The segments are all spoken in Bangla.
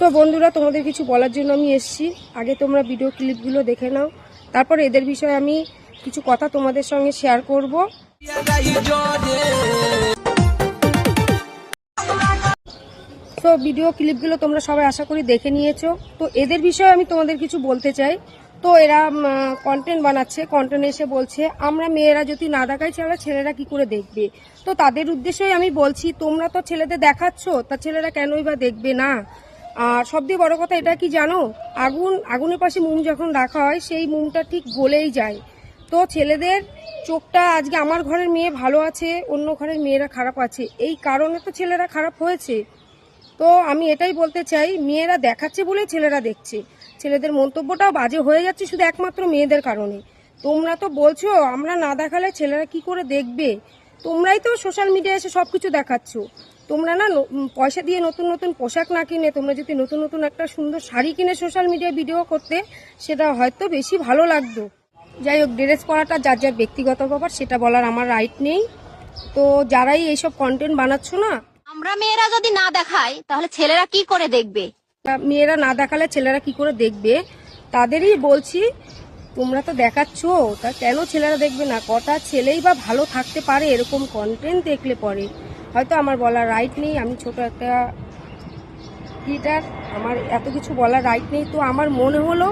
সো বন্ধুরা, তোমাদের কিছু বলার জন্য আমি এসেছি। আগে তোমরা ভিডিও ক্লিপগুলো দেখে নাও। তারপর এদের বিষয়ে আমি কিছু কথা তোমাদের সঙ্গে শেয়ার করব। তো ভিডিও ক্লিপগুলো তোমরা সবাই আশা করি দেখে নিয়েছো। তো, এদের বিষয়ে আমি তোমাদের কিছু বলতে চাই। তো, এরা কন্টেন্ট বানাচ্ছে। কন্টেন্ট এসে বলছে, আমরা মেয়েরা যদি না দেখাই তাহলে ছেলেরা কি করে দেখবে? তো, তাদের উদ্দেশ্যই আমি বলছি, তোমরা তো ছেলেদের দেখাচ্ছ, তা ছেলেরা কেনই বা দেখবে না? আর সবথেকে বড় কথা এটা কি জানো? আগুন, আগুনের পাশে মুম যখন রাখা হয়, সেই মুমটা ঠিক গলেই যায়। তো ছেলেদের চোখটা আজকে আমার ঘরের মেয়ে ভালো আছে, অন্য ঘরের মেয়েরা খারাপ আছে। এই কারণে তো ছেলেরা খারাপ হয়েছে। তো আমি এটাই বলতে চাই, মেয়েরা দেখাচ্ছে বলেই ছেলেরা দেখছে। ছেলেদের মন্তব্যটাও বাজে হয়ে যাচ্ছে শুধু একমাত্র মেয়েদের কারণে। তোমরা তো বলছো, আমরা না দেখালে ছেলেরা কি করে দেখবে? তোমরাই তো সোশ্যাল মিডিয়ায় এসে সব কিছু দেখাচ্ছ। তোমরা না পয়সা দিয়ে নতুন নতুন পোশাক না কিনে তোমরা যদি নতুন নতুন একটা সুন্দর শাড়ি কিনে সোশ্যাল মিডিয়ায় ভিডিও করতে সেটা হয়তো বেশি ভালো লাগতো। যাই হোক ড্রেস পরাটা যার যার ব্যক্তিগত ব্যাপার সেটা বলার আমার রাইট নেই। তো যারাই এইসব কন্টেন্ট বানাচ্ছ না আমরা মেয়েরা যদি না দেখাই তাহলে ছেলেরা কি করে দেখবে? মেয়েরা না দেখালে ছেলেরা কি করে দেখবে? তাদেরই বলছি তোমরা তো দেখাচ্ছ তা কেন ছেলেরা দেখবে না? কটা ছেলেই বা ভালো থাকতে পারে এরকম কন্টেন্ট দেখলে পরে। হয়তো আমার বলার রাইট নেই, আমি ছোট একটা ক্রিয়েটার আমার এত কিছু বলার রাইট নেই, তো আমার মনে হলো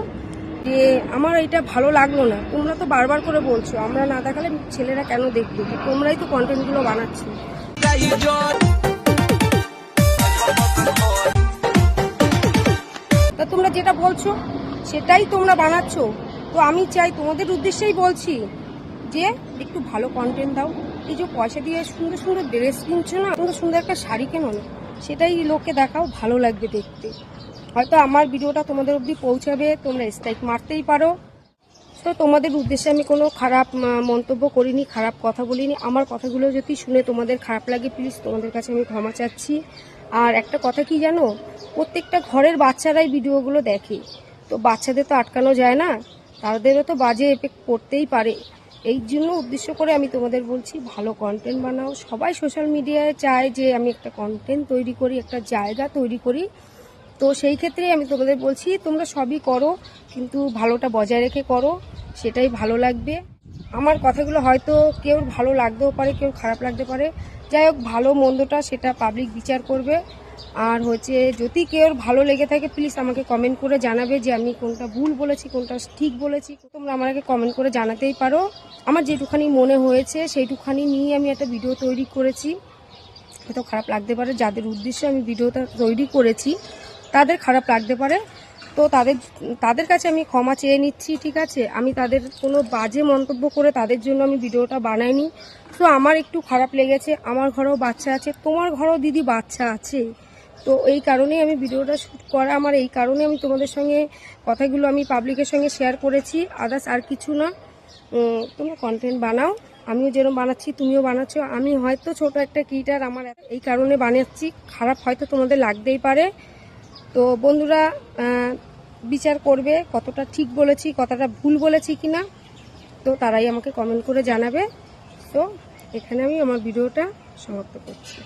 যে আমার এটা ভালো লাগল না। তোমরা তো বারবার করে বলছো, আমরা না দেখালে ছেলেরা কেন দেখবে? তোমরাই তো কন্টেন্টগুলো বানাচ্ছ। তা তোমরা যেটা বলছো, সেটাই তোমরা বানাচ্ছ। তো আমি চাই তোমাদের উদ্দেশ্যেই বলছি যে একটু ভালো কন্টেন্ট দাও। এই যে পয়সা দিয়ে সুন্দর সুন্দর ড্রেস কিনছো না, সুন্দর সুন্দর একটা শাড়ি কেনো না, সেটাই লোককে দেখাও ভালো লাগবে দেখতে। হয়তো আমার ভিডিওটা তোমাদের অবধি পৌঁছাবে, তোমরা স্ট্রাইক মারতেই পারো। তো তোমাদের উদ্দেশ্যে আমি কোনো খারাপ মন্তব্য করিনি, খারাপ কথা বলিনি। আমার কথাগুলো যদি শুনে তোমাদের খারাপ লাগে প্লিজ তোমাদের কাছে আমি ক্ষমা চাচ্ছি। আর একটা কথা কি জানো? প্রত্যেকটা ঘরের বাচ্চারাই ভিডিওগুলো দেখে। তো বাচ্চাদের তো আটকানো যায় না, তাদেরও তো বাজে এফেক্ট পড়তেই পারে। এই জন্য উদ্দেশ্য করে আমি তোমাদের বলছি, ভালো কন্টেন্ট বানাও। সবাই সোশ্যাল মিডিয়ায় চায় যে আমি একটা কন্টেন্ট তৈরি করি, একটা জায়গা তৈরি করি। তো সেই ক্ষেত্রে আমি তোমাদের বলছি, তোমরা সবই করো, কিন্তু ভালোটা বজায় রেখে করো, সেটাই ভালো লাগবে। আমার কথাগুলো হয়তো কেউ ভালো লাগতেও পারে, কেউ খারাপ লাগতে পারে। যাই হোক, ভালো মন্দটা সেটা পাবলিক বিচার করবে। আর হচ্ছে যদি কেউ ভালো লেগে থাকে প্লিজ আমাকে কমেন্ট করে জানাবে যে আমি কোনটা ভুল বলেছি, কোনটা ঠিক বলেছি। তোমরা আমাকে কমেন্ট করে জানাতেই পারো। আমার যেটুখানি মনে হয়েছে, সেইটুখানি নিয়ে আমি একটা ভিডিও তৈরি করেছি। হয়তো খারাপ লাগতে পারে, যাদের উদ্দেশ্যে আমি ভিডিওটা তৈরি করেছি, তাদের খারাপ লাগতে পারে। তো তাদের তাদের কাছে আমি ক্ষমা চেয়ে নিচ্ছি, ঠিক আছে? আমি তাদের কোনো বাজে মন্তব্য করে তাদের জন্য আমি ভিডিওটা বানাইনি। তো আমার একটু খারাপ লেগেছে, আমার ঘরেও বাচ্চা আছে। তোমার ঘরেও দিদি বাচ্চা আছে। তো এই কারণেই আমি ভিডিওটা শ্যুট করা, আমার এই কারণে আমি তোমাদের সঙ্গে কথাগুলো আমি পাবলিকের সঙ্গে শেয়ার করেছি। আদার্স আর কিছু না। তোমরা কন্টেন্ট বানাও। আমিও যেরকম বানাচ্ছি, তুমিও বানাচ্ছ। আমি হয়তো ছোট একটা কিটার আমার এই কারণে বানাচ্ছি। খারাপ হয়তো তোমাদের লাগতেই পারে। তো বন্ধুরা বিচার করবে কতটা ঠিক বলেছি, কতটা ভুল বলেছি কিনা। তো তারাই আমাকে কমেন্ট করে জানাবে। তো এখানে আমি আমার ভিডিওটা সমাপ্ত করছি।